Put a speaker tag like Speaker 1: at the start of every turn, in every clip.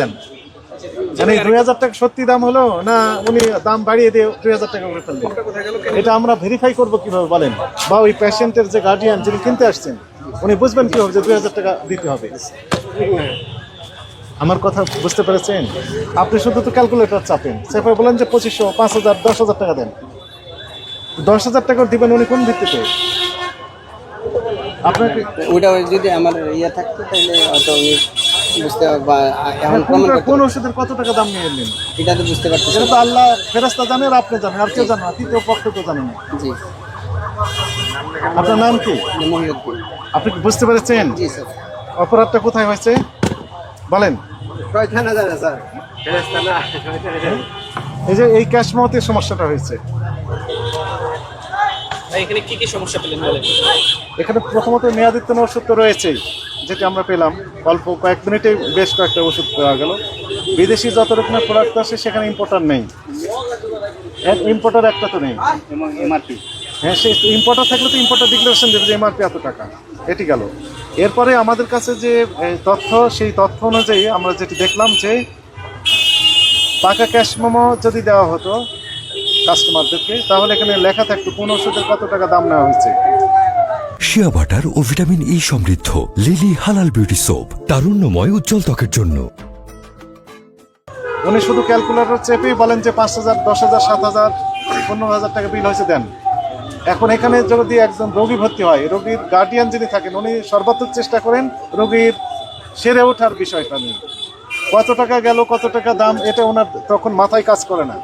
Speaker 1: দেন। মানে দুই হাজার টাকা সত্যি দাম হলো না উনি দাম বাড়িয়ে দিয়ে দুই হাজার টাকা করে ফেললেন? এটা আমরা ভেরিফাই করব কীভাবে বলেন? বা ওই পেশেন্টের যে গার্ডিয়ান যিনি কিনতে আসছেন, উনি বুঝবেন কীভাবে যে দুই হাজার টাকা দিতে হবে? আমার কথা বুঝতে পেরেছেন? আপনি শুধু তো ক্যালকুলেটর চাপেন। সেরপরে বলেন যে পঁচিশশো, পাঁচ হাজার, দশ হাজার টাকা দেন। দশ হাজার টাকা দিবেন উনি কোন ভিত্তিতে? আপনাকে
Speaker 2: ওটা যদি আমার ইয়ে থাকতো, তাহলে বুঝতে বা এখন প্রমাণ করতে
Speaker 1: কোন ওষুধের কত টাকা দাম নিয়ে
Speaker 2: এটা তো বুঝতে পারতেছি।
Speaker 1: তো আল্লাহ ফেরাস্তা জানে আর আপনি জানেন আর কেউ জানে না তৃতীয় পক্ষ তো জানে না।
Speaker 2: জি।
Speaker 1: আপনার নাম কি?
Speaker 2: মহিউদ্দিন।
Speaker 1: আপনি কি বুঝতে পেরেছেন?
Speaker 2: জি স্যার।
Speaker 1: অপরাধটা কোথায় হয়েছে? বলেন। এই যে এই ক্যাশ মতের সমস্যাটা হয়েছে।
Speaker 3: এখানে কি কি সমস্যা পেলেন বলেন?
Speaker 1: এখানে প্রথমত মেয়াদিত্ব ওষুধ তো রয়েছেই যেটি আমরা পেলাম। অল্প কয়েক মিনিটে বেশ কয়েকটা ওষুধ পাওয়া গেল। বিদেশি যত রকমের প্রোডাক্ট আছে সেখানে ইম্পোর্টার নেই। ইম্পোর্টার একটা তো নেই।
Speaker 2: এমআরপি
Speaker 1: হ্যাঁ সে ইম্পোর্টার থাকলে তো ইম্পোর্টার ডিক্লারেশন দেবে যে এমআরপি এত টাকা এটি গেল। এরপরে আমাদের কাছে যে তথ্য সেই তথ্য অনুযায়ী আমরা যেটি দেখলাম যে পাকা ক্যাশ মোমো যদি দেওয়া হতো কাস্টমারদেরকে তাহলে এখানে লেখা থাকতো কোন ওষুধের কত টাকা দাম নেওয়া হয়েছে?
Speaker 4: শিয়া বাটার ও ভিটামিন ই সমৃদ্ধ লিলি হালাল বিউটি সোপ তারুণ্যময় উজ্জ্বল ত্বকের জন্য।
Speaker 1: উনি শুধু ক্যালকুলেটর চেপেই বলেন যে পাঁচ হাজার দশ হাজার সাত হাজার পনেরো হাজার টাকা বিল হয়েছে দেন। এখন এখানে যদি একজন রোগী ভর্তি হয় রোগীর গার্ডিয়ান যিনি থাকেন উনি সর্বাত্মক চেষ্টা করেন রোগীর সেরে ওঠার বিষয়টা নিয়ে। কত টাকা গেল কত টাকা দাম এটা ওনার তখন মাথায় কাজ করে না।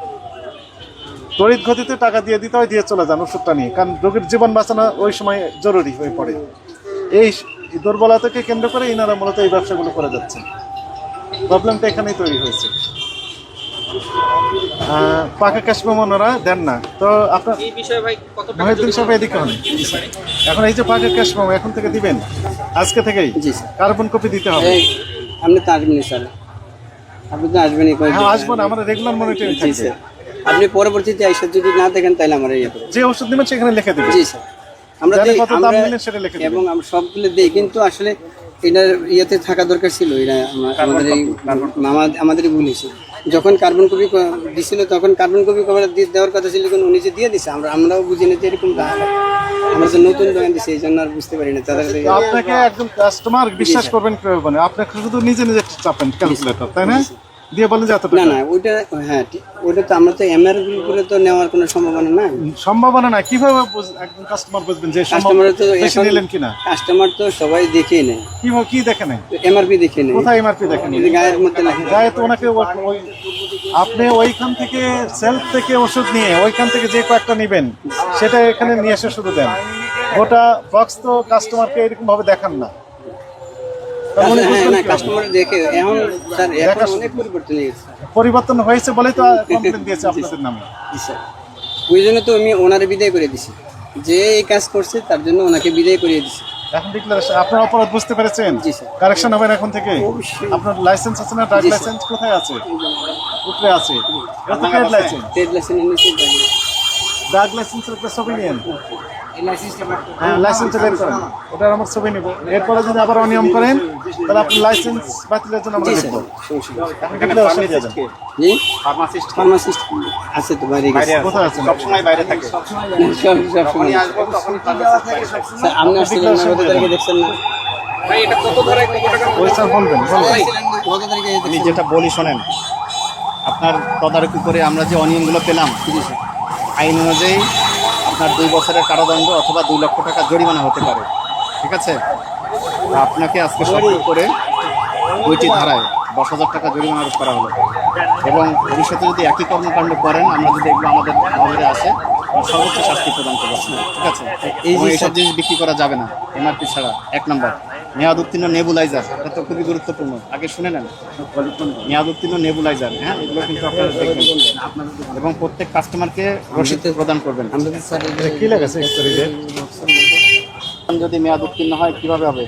Speaker 1: তড়িৎ গতিতে টাকা দিয়ে দিতে হয় দিয়ে চলে যান ওষুধটা নিয়ে। কারণ রোগীর জীবন বাঁচানো ওই সময় জরুরি হয়ে পড়ে। এই দুর্বলতাকে কেন্দ্র করে ইনারা মূলত এই ব্যবসাগুলো করে যাচ্ছেন। প্রবলেমটা এখানেই তৈরি হয়েছে। পাকা ক্যাশ ওনারা দেন না। তো আপনার
Speaker 3: এই বিষয়ে ভাই কত টাকা
Speaker 1: মহিউদ্দিন সাহেব এদিকে হন। এখন এই যে পাকা ক্যাশ মোমো এখন থেকে দিবেন? আজকে থেকেই?
Speaker 2: জি স্যার।
Speaker 1: কার্বন কপি দিতে হবে।
Speaker 2: আপনি তো আসবেনই স্যার। আপনি তো আসবেনই।
Speaker 1: হ্যাঁ আসব না আমরা রেগুলার মনিটরিং
Speaker 2: স্যার। আপনি পরবর্তীতে এসে যদি না দেখেন তাহলে আমার ইয়ে করবেন
Speaker 1: যে ওষুধ নেবেন সেখানে লিখে দেবেন।
Speaker 2: জি স্যার। আমরা
Speaker 1: কত দাম
Speaker 2: আমরা-
Speaker 1: সেটা লিখে।
Speaker 2: এবং আমরা সবগুলো দিই কিন্তু আসলে এটার ইয়েতে থাকা দরকার ছিল এরা আমাদের এই আমা- আমাদেরই ভুল হয়েছে। যখন কার্বন কপি দিছিল তখন কার্বন কপি কভার দেওয়ার কথা ছিল কিন্তু উনি যে দিয়ে দিছে আমরা আমরাও বুঝি না যে এরকম। আমরা যে নতুন দোকান দিছি এই জন্য আর বুঝতে পারি না তাদের
Speaker 1: আপনাকে একজন কাস্টমার বিশ্বাস করবেন কীভাবে? মানে আপনাকে শুধু নিজে নিজে চাপেন ক্যালকুলেটর তাই না? দিয়ে বলেন যে এত
Speaker 2: না না ওইটা হ্যাঁ ওইটা তো আমরা তো এমআর করে তো নেওয়ার কোনো সম্ভাবনা নাই।
Speaker 1: সম্ভাবনা না কীভাবে একজন কাস্টমার বুঝবেন যে
Speaker 2: কাস্টমার তো
Speaker 1: বেশি নিলেন কিনা?
Speaker 2: কাস্টমার তো সবাই দেখেই নেয়।
Speaker 1: কীভাবে কি দেখে নেই
Speaker 2: এমআরপি দেখে নেয়।
Speaker 1: কোথায় এমআরপি দেখেন
Speaker 2: এই যে গায়ের মধ্যে লেখা
Speaker 1: গায়ে তো ওনাকে ওই আপনি ওইখান থেকে সেলফ থেকে ওষুধ নিয়ে ওইখান থেকে যে কয়েকটা নেবেন সেটা এখানে নিয়ে এসে শুধু দেন। ওটা বক্স তো কাস্টমারকে এরকম ভাবে দেখান না।
Speaker 2: পরিবর্তন হয়ে
Speaker 1: হয়েছে বলেই তো কমপ্লেন দিয়েছে আপনাদের নামে।
Speaker 2: ওই জন্য তো আমি ওনারে বিদায় করে দিছি। যে এই কাজ করছে তার জন্য ওনাকে বিদায় করে দিছি।
Speaker 1: এখন ডিক্লারেশন আপনার অপরাধ বুঝতে পেরেছেন?
Speaker 2: জি, স্যার।
Speaker 1: কারেকশন হবেন এখন থেকে? আপনার লাইসেন্স আছে না? ড্রাইভ লাইসেন্স কোথায় আছে? উপরে আছে? লাইসেন্স
Speaker 2: লাইসেন্স
Speaker 1: ড্রাগ লাইসেন্সের একটা ছবি
Speaker 2: লাইসেন্সটা
Speaker 1: হ্যাঁ লাইসেন্স বের করেন। ওটার আমার ছবি নেব। এরপরে যদি আবার অনিয়ম করেন তাহলে আপনি লাইসেন্স বাতিলের জন্য আমরা
Speaker 2: ফার্মাসিস্ট ফার্মাসিস্ট আছে তো বাইরে গেছে।
Speaker 1: কোথায় আছেন?
Speaker 5: সবসময় বাইরে থাকে।
Speaker 2: সব সব সময় স্যার আপনি আসছিলেন কত তারিখে দেখছেন না?
Speaker 3: ভাই এটা কত ধরে কত টাকা
Speaker 1: ওই স্যার বলবেন বলবেন
Speaker 2: কত তারিখে
Speaker 5: আমি যেটা বলি শোনেন। আপনার তদারকি করে আমরা যে অনিয়মগুলো পেলাম আইন অনুযায়ী আপনার দুই বছরের কারাদণ্ড অথবা দুই লক্ষ টাকা জরিমানা হতে পারে। ঠিক আছে? আপনাকে আজকে সতর্ক করে দুইটি ধারায় দশ হাজার টাকা জরিমানা আরোপ করা হলো। এবং ভবিষ্যতে যদি একই কর্মকাণ্ড করেন আমরা যদি এগুলো আমাদের নজরে আসে সর্বোচ্চ শাস্তি প্রদান করব। ঠিক আছে? এই এইসব জিনিস বিক্রি করা যাবে না। এমআরপি ছাড়া। এক নম্বর। মেয়াদ উত্তীর্ণ নেবুলাইজার এটা তো খুবই গুরুত্বপূর্ণ। আগে শুনে নেন। মেয়াদ উত্তীর্ণ নেবুলাইজার হ্যাঁ? এগুলো কিন্তু আপনারা দেখবেন। এবং প্রত্যেক কাস্টমারকে রসিদ প্রদান করবেন।
Speaker 1: কি লেগেছে
Speaker 5: যদি মেয়াদ উত্তীর্ণ হয় কীভাবে হবে?